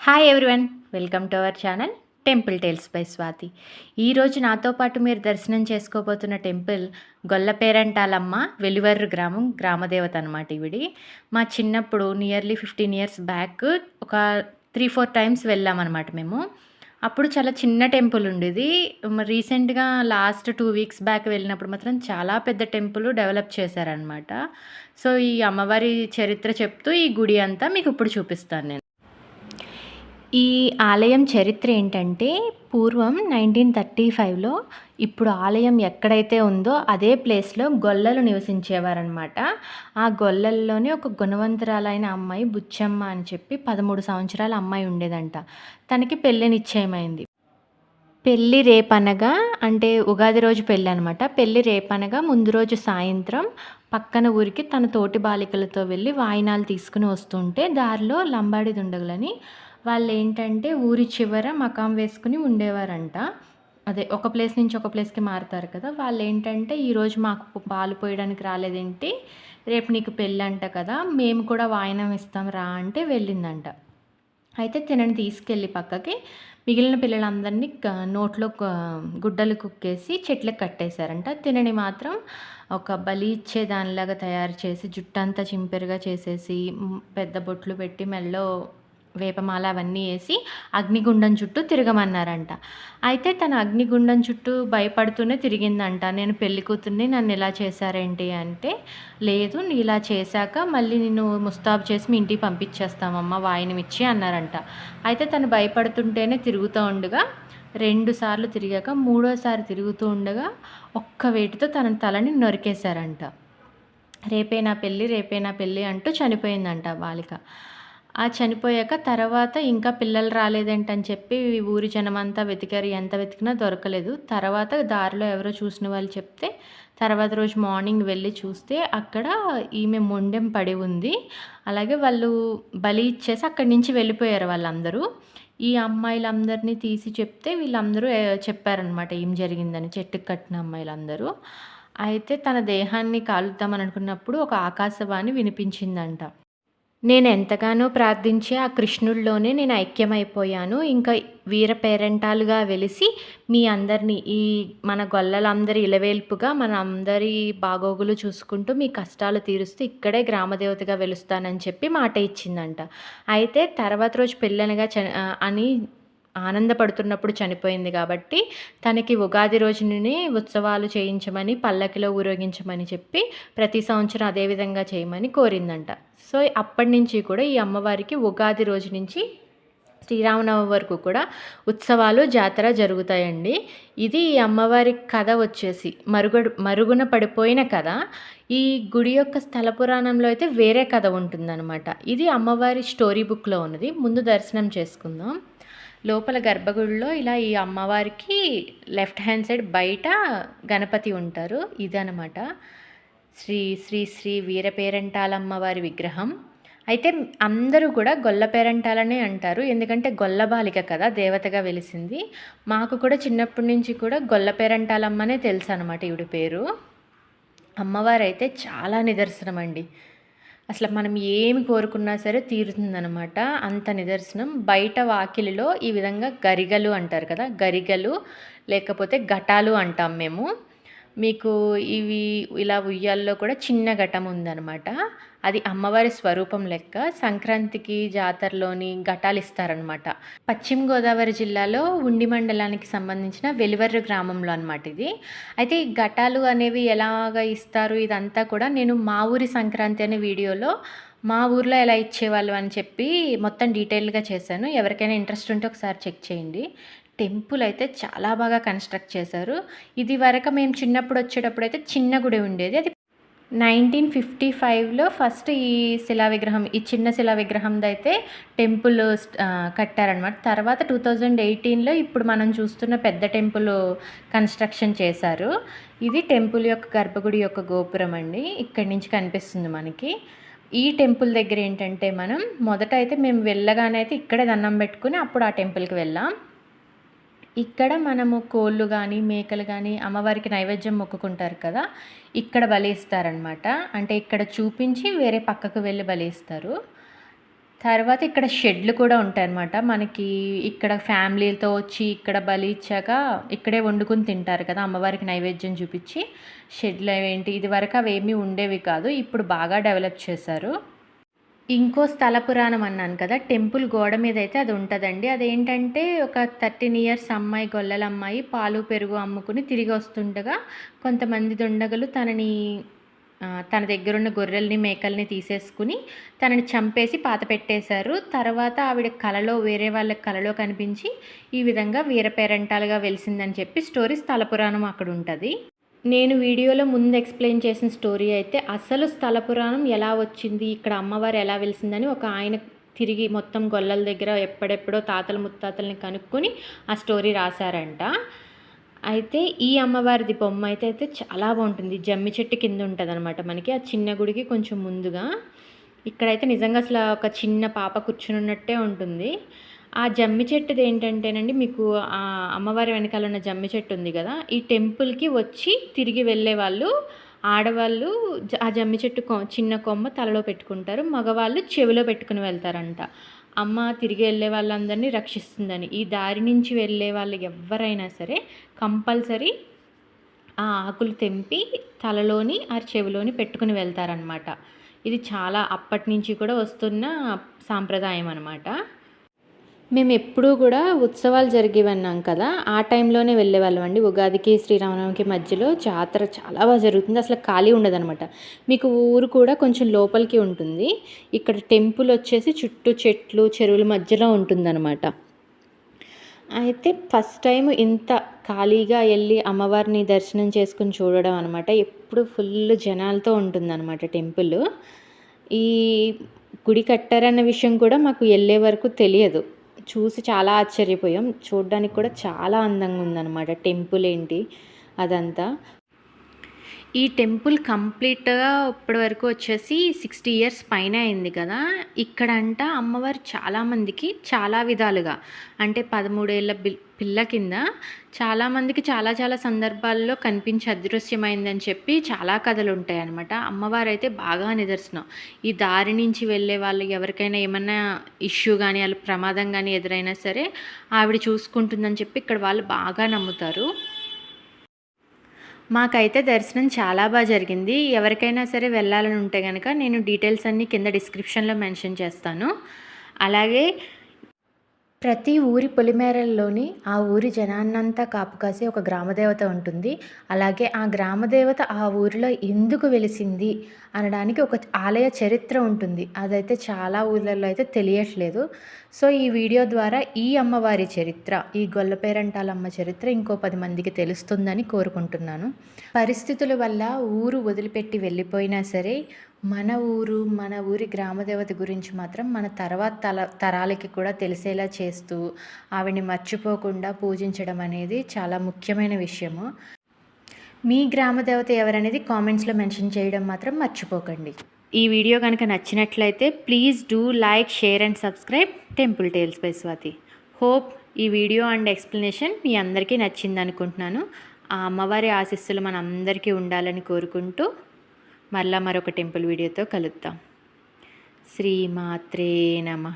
Hi everyone welcome to our channel temple tales by Swathi ఈరోజు నాతో పాటు మీరు దర్శనం చేసుకోబోతున్న టెంపుల్ గొల్లపేరంటాలమ్మ వెలువర్రు గ్రామం గ్రామదేవత అనమాట ఇవిడి మా చిన్నప్పుడు నియర్లీ ఫిఫ్టీన్ ఇయర్స్ బ్యాక్ ఒక త్రీ ఫోర్ టైమ్స్ వెళ్ళామన్నమాట మేము. అప్పుడు చాలా చిన్న టెంపుల్ ఉండేది. రీసెంట్గా లాస్ట్ టూ వీక్స్ బ్యాక్ వెళ్ళినప్పుడు మాత్రం చాలా పెద్ద టెంపుల్ డెవలప్ చేశారనమాట సో ఈ అమ్మవారి చరిత్ర చెప్తూ ఈ గుడి అంతా మీకు ఇప్పుడు చూపిస్తాను నేను. ఈ ఆలయం చరిత్ర ఏంటంటే పూర్వం నైన్టీన్ థర్టీ ఫైవ్లో ఇప్పుడు ఆలయం ఎక్కడైతే ఉందో అదే ప్లేస్లో గొల్లలు నివసించేవారనమాట ఆ గొల్లల్లోనే ఒక గుణవంతురాలైన అమ్మాయి బుచ్చమ్మ అని చెప్పి పదమూడు సంవత్సరాల అమ్మాయి ఉండేదంట. తనకి పెళ్ళి నిశ్చయమైంది. పెళ్ళి రేపనగా అంటే ఉగాది రోజు పెళ్ళి అనమాట పెళ్ళి రేపనగా ముందు రోజు సాయంత్రం పక్కన ఊరికి తన తోటి బాలికలతో వెళ్ళి వాయినాలు తీసుకుని వస్తుంటే దారిలో లంబాడి దుండగులని వాళ్ళు ఏంటంటే ఊరి చివర మకాం వేసుకుని ఉండేవారంట. అదే ఒక ప్లేస్ నుంచి ఒక ప్లేస్కి మారుతారు కదా. వాళ్ళు ఏంటంటే ఈరోజు మాకు పాలు పోయడానికి రాలేదేంటి రేపు నీకు పెళ్ళి అంట కదా మేము కూడా వాయినం ఇస్తాం రా అంటే వెళ్ళిందంట. అయితే తినని తీసుకెళ్ళి పక్కకి మిగిలిన పిల్లలందరినీ నోట్లో గుడ్డలు కుక్కేసి చెట్లకు కట్టేశారంట. తినని మాత్రం ఒక బలి ఇచ్చే దానిలాగా తయారు చేసి జుట్టంతా చింపెరుగా చేసేసి పెద్ద బొట్లు పెట్టి మెల్లో వేపమాల అవన్నీ వేసి అగ్నిగుండం చుట్టూ తిరగమన్నారంట. అయితే తన అగ్నిగుండం చుట్టూ భయపడుతూనే తిరిగిందంట. నేను పెళ్ళి కూతుర్ని నన్ను ఇలా చేశారేంటి అంటే లేదు నీ ఇలా చేశాక మళ్ళీ నిన్ను ముస్తాబు చేసి మీ ఇంటికి పంపించేస్తామమ్మ వాయినమిచ్చి అన్నారంట. అయితే తను భయపడుతుంటేనే తిరుగుతూ ఉండగా రెండు సార్లు తిరిగాక మూడోసారి తిరుగుతూ ఉండగా ఒక్క వేటితో తన తలని నొరికేశారంట. రేపే నా పెళ్ళి రేపే నా పెళ్ళి అంటూ చనిపోయిందంట బాలిక. ఆ చనిపోయాక తర్వాత ఇంకా పిల్లలు రాలేదేంటని చెప్పి ఊరి జనమంతా వెతికారు. ఎంత వెతికినా దొరకలేదు. తర్వాత దారిలో ఎవరో చూసిన వాళ్ళు చెప్తే తర్వాత రోజు మార్నింగ్ వెళ్ళి చూస్తే అక్కడ ఈమె మొండెం పడి ఉంది. అలాగే వాళ్ళు బలి ఇచ్చేసి అక్కడి నుంచి వెళ్ళిపోయారు వాళ్ళందరూ. ఈ అమ్మాయిలందరినీ తీసి చెప్తే వీళ్ళందరూ చెప్పారనమాట ఏం జరిగిందని చెట్టుకు కట్టిన అమ్మాయిలందరూ. అయితే తన దేహాన్ని కాలుద్దామని అనుకున్నప్పుడు ఒక ఆకాశవాణి వినిపించిందంట. నేను ఎంతగానో ప్రార్థించి ఆ కృష్ణుడిలోనే నేను ఐక్యమైపోయాను. ఇంకా వీర పేరెంటాలుగా వెలిసి మీ అందరినీ ఈ మన గొల్లలందరి ఇలవేల్పుగా మన అందరి బాగోగులు చూసుకుంటూ మీ కష్టాలు తీరుస్తూ ఇక్కడే గ్రామదేవతగా వెలుస్తానని చెప్పి మాట ఇచ్చిందంట. అయితే తర్వాత రోజు పెళ్ళనగా చ అని ఆనందపడుతున్నప్పుడు చనిపోయింది కాబట్టి తనకి ఉగాది రోజుని ఉత్సవాలు చేయించమని పల్లకిలో ఊరేగించమని చెప్పి ప్రతి సంవత్సరం అదేవిధంగా చేయమని కోరిందంట. సో అప్పటి నుంచి కూడా ఈ అమ్మవారికి ఉగాది రోజు నుంచి శ్రీరామనవమి వరకు కూడా ఉత్సవాలు జాతర జరుగుతాయండి. ఇది ఈ అమ్మవారి కథ వచ్చేసి మరుగడు మరుగున పడిపోయిన కథ. ఈ గుడి యొక్క స్థల పురాణంలో అయితే వేరే కథ ఉంటుందన్నమాట. ఇది అమ్మవారి స్టోరీ బుక్లో ఉన్నది. ముందు దర్శనం చేసుకుందాం. లోపల గర్భగుడిలో ఇలా ఈ అమ్మవారికి లెఫ్ట్ హ్యాండ్ సైడ్ బయట గణపతి ఉంటారు. ఇదనమాట శ్రీ శ్రీ శ్రీ వీరపేరంటాలమ్మవారి విగ్రహం. అయితే అందరూ కూడా గొల్ల పేరంటాలనే అంటారు. ఎందుకంటే గొల్ల బాలిక కదా దేవతగా వెలిసింది. మాకు కూడా చిన్నప్పటి నుంచి కూడా గొల్ల పేరంటాలమ్మనే తెలుసు అనమాట ఈవిడ పేరు. అమ్మవారు అయితే చాలా నిదర్శనం అండి అసలు మనం ఏమి కోరుకున్నా సరే తీరుతుందనమాట అంత నిదర్శనం. బయట వాకిలిలో ఈ విధంగా గరిగలు అంటారు కదా గరిగలు లేకపోతే ఘటాలు అంటాం మేము. మీకు ఇవి ఇలా ఉయ్యాల్లో కూడా చిన్న ఘటం ఉందనమాట అది అమ్మవారి స్వరూపం లెక్క సంక్రాంతికి జాతరలోని ఘటాలు ఇస్తారనమాట పశ్చిమ గోదావరి జిల్లాలో ఉండి మండలానికి సంబంధించిన వెలివర్రు గ్రామంలో అనమాట ఇది. అయితే ఈ ఘటాలు అనేవి ఎలాగ ఇస్తారు? ఇదంతా కూడా నేను మా ఊరి సంక్రాంతి అనే వీడియోలో మా ఊర్లో ఎలా ఇచ్చేవాళ్ళు అని చెప్పి మొత్తం డీటెయిల్గా చేశాను. ఎవరికైనా ఇంట్రెస్ట్ ఉంటే ఒకసారి చెక్ చేయండి. టెంపుల్ అయితే చాలా బాగా కన్స్ట్రక్ట్ చేశారు. ఇది వరకు మేము చిన్నప్పుడు వచ్చేటప్పుడు అయితే చిన్న గుడి ఉండేది. అది నైన్టీన్ ఫిఫ్టీ ఫైవ్లో ఫస్ట్ ఈ శిలా విగ్రహం ఈ చిన్న శిలా విగ్రహంది అయితే టెంపుల్ కట్టారనమాట తర్వాత టూ థౌజండ్ ఎయిటీన్లో ఇప్పుడు మనం చూస్తున్న పెద్ద టెంపుల్ కన్స్ట్రక్షన్ చేశారు. ఇది టెంపుల్ యొక్క గర్భగుడి యొక్క గోపురం అండి. ఇక్కడి నుంచి కనిపిస్తుంది మనకి. ఈ టెంపుల్ దగ్గర ఏంటంటే మనం మొదట అయితే మేము వెళ్ళగానే అయితే ఇక్కడే దండం పెట్టుకుని అప్పుడు ఆ టెంపుల్కి వెళ్ళాం. ఇక్కడ మనము కోళ్ళు కానీ మేకలు కానీ అమ్మవారికి నైవేద్యం మొక్కుకుంటారు కదా ఇక్కడ బలిస్తారనమాట అంటే ఇక్కడ చూపించి వేరే పక్కకు వెళ్ళి బలిస్తారు. తర్వాత ఇక్కడ షెడ్లు కూడా ఉంటాయన్నమాట. మనకి ఇక్కడ ఫ్యామిలీతో వచ్చి ఇక్కడ బలి ఇచ్చాక ఇక్కడే వండుకుని తింటారు కదా అమ్మవారికి నైవేద్యం చూపించి. షెడ్లు ఏంటి ఇది వరకు అవి ఏమీ ఉండేవి కాదు. ఇప్పుడు బాగా డెవలప్ చేశారు. ఇంకో స్థల పురాణం అన్నాను కదా టెంపుల్ గోడ మీద అయితే అది ఉంటుందండి. అదేంటంటే ఒక థర్టీన్ ఇయర్స్ అమ్మాయి గొల్లల అమ్మాయి పాలు పెరుగు అమ్ముకుని తిరిగి వస్తుండగా కొంతమంది దుండగలు తనని తన దగ్గరున్న గొర్రెల్ని మేకల్ని తీసేసుకుని తనని చంపేసి పాత పెట్టేశారు. తర్వాత ఆవిడ కలలో వేరే వాళ్ళ కలలో కనిపించి ఈ విధంగా వీరపేరంటాలుగా వెలిసిందని చెప్పి స్టోరీ స్థల పురాణం అక్కడ ఉంటుంది. నేను వీడియోలో ముందు ఎక్స్ప్లెయిన్ చేసిన స్టోరీ అయితే అసలు స్థల పురాణం ఎలా వచ్చింది ఇక్కడ అమ్మవారు ఎలా వెలిసిందని ఒక ఆయన తిరిగి మొత్తం గొల్లల దగ్గర ఎప్పుడెప్పుడో తాతల ముత్తాతల్ని కనుక్కొని ఆ స్టోరీ రాశారంట. అయితే ఈ అమ్మవారిది బొమ్మ అయితే అయితే చాలా బాగుంటుంది. జమ్మి చెట్టు కింద ఉంటుంది అనమాట మనకి. ఆ చిన్న గుడికి కొంచెం ముందుగా. ఇక్కడైతే నిజంగా అసలు ఒక చిన్న పాప కూర్చుని ఉన్నట్టే ఉంటుంది. ఆ జమ్మి చెట్టుది ఏంటంటేనండి మీకు ఆ అమ్మవారి వెనకాల ఉన్న జమ్మి చెట్టు ఉంది కదా ఈ టెంపుల్కి వచ్చి తిరిగి వెళ్ళే వాళ్ళు ఆడవాళ్ళు ఆ జమ్మి చెట్టు కొ చిన్న కొమ్మ తలలో పెట్టుకుంటారు మగవాళ్ళు చెవిలో పెట్టుకుని వెళ్తారంట. అమ్మ తిరిగి వెళ్ళే వాళ్ళందరినీ రక్షిస్తుందని. ఈ దారి నుంచి వెళ్ళే వాళ్ళు ఎవరైనా సరే కంపల్సరీ ఆ ఆకులు తెంపి తలలోని ఆ చెవిలోని పెట్టుకుని వెళ్తారనమాట ఇది చాలా అప్పటి నుంచి కూడా వస్తున్న సాంప్రదాయం అనమాట మేము ఎప్పుడూ కూడా ఉత్సవాలు జరిగేవన్నాం కదా. ఆ టైంలోనే వెళ్ళేవాళ్ళం అండి. ఉగాదికి శ్రీరామనవమికి మధ్యలో జాతర చాలా బాగా జరుగుతుంది. అసలు ఖాళీ ఉండదన్నమాట. మీకు ఊరు కూడా కొంచెం లోపలికి ఉంటుంది. ఇక్కడ టెంపుల్ వచ్చేసి చుట్టూ చెట్లు చెరువుల మధ్యలో ఉంటుందన్నమాట. అయితే ఫస్ట్ టైం ఇంత ఖాళీగా వెళ్ళి అమ్మవారిని దర్శనం చేసుకుని చూడడం అనమాట ఎప్పుడు ఫుల్ జనాలతో ఉంటుందన్నమాట టెంపుల్. ఈ గుడి కట్టారన్న విషయం కూడా మాకు వెళ్ళే వరకు తెలియదు. చూసి చాలా ఆశ్చర్యపోయాం. చూడడానికి కూడా చాలా అందంగా ఉందన్నమాట టెంపుల్ ఏంటి అదంతా. ఈ టెంపుల్ కంప్లీట్గా ఇప్పటి వరకు వచ్చేసి సిక్స్టీ ఇయర్స్ పైన అయింది కదా. ఇక్కడ అంట అమ్మవారు చాలామందికి చాలా విధాలుగా అంటే పదమూడేళ్ళ బిల్ పిల్ల కింద చాలామందికి చాలా చాలా సందర్భాల్లో కనిపించి అదృశ్యమైందని చెప్పి చాలా కథలు ఉంటాయి అనమాట అమ్మవారు అయితే బాగా నిదర్శనం. ఈ దారి నుంచి వెళ్ళే వాళ్ళు ఎవరికైనా ఏమైనా ఇష్యూ కానీ వాళ్ళ ప్రమాదం కానీ ఎదురైనా సరే ఆవిడ చూసుకుంటుందని చెప్పి ఇక్కడ వాళ్ళు బాగా నమ్ముతారు. మాకైతే దర్శనం చాలా బాగా జరిగింది. ఎవరికైనా సరే వెళ్ళాలని ఉంటే కనుక నేను డీటెయిల్స్ అన్నీ కింద డిస్క్రిప్షన్లో మెన్షన్ చేస్తాను. అలాగే ప్రతి ఊరి పొలిమేరల్లోని ఆ ఊరి జనాన్నంతా కాపు కాసే ఒక గ్రామదేవత ఉంటుంది. అలాగే ఆ గ్రామదేవత ఆ ఊరిలో ఎందుకు వెలిసింది అనడానికి ఒక ఆలయ చరిత్ర ఉంటుంది. అదైతే చాలా ఊర్లలో అయితే తెలియట్లేదు. సో ఈ వీడియో ద్వారా ఈ అమ్మవారి చరిత్ర ఈ గొల్లపేరంటాలమ్మ చరిత్ర ఇంకో పది మందికి తెలుస్తుందని కోరుకుంటున్నాను. పరిస్థితుల వల్ల ఊరు వదిలిపెట్టి వెళ్ళిపోయినా సరే మన ఊరు మన ఊరి గ్రామదేవత గురించి మాత్రం మన తర్వాత తల తరాలకి కూడా తెలిసేలా చేస్తూ ఆవిడని మర్చిపోకుండా పూజించడం అనేది చాలా ముఖ్యమైన విషయము. మీ గ్రామదేవత ఎవరనేది కామెంట్స్లో మెన్షన్ చేయడం మాత్రం మర్చిపోకండి. ఈ వీడియో కనుక నచ్చినట్లయితే please do like share and subscribe temple tales by Swathi. Hope ఈ వీడియో అండ్ ఎక్స్ప్లెనేషన్ మీ అందరికీ నచ్చింది అనుకుంటున్నాను ఆ అమ్మవారి ఆశీస్సులు మన అందరికీ ఉండాలని కోరుకుంటూ మరలా మరొక టెంపుల్ వీడియోతో కలుద్దాం. శ్రీమాత్రే నమ.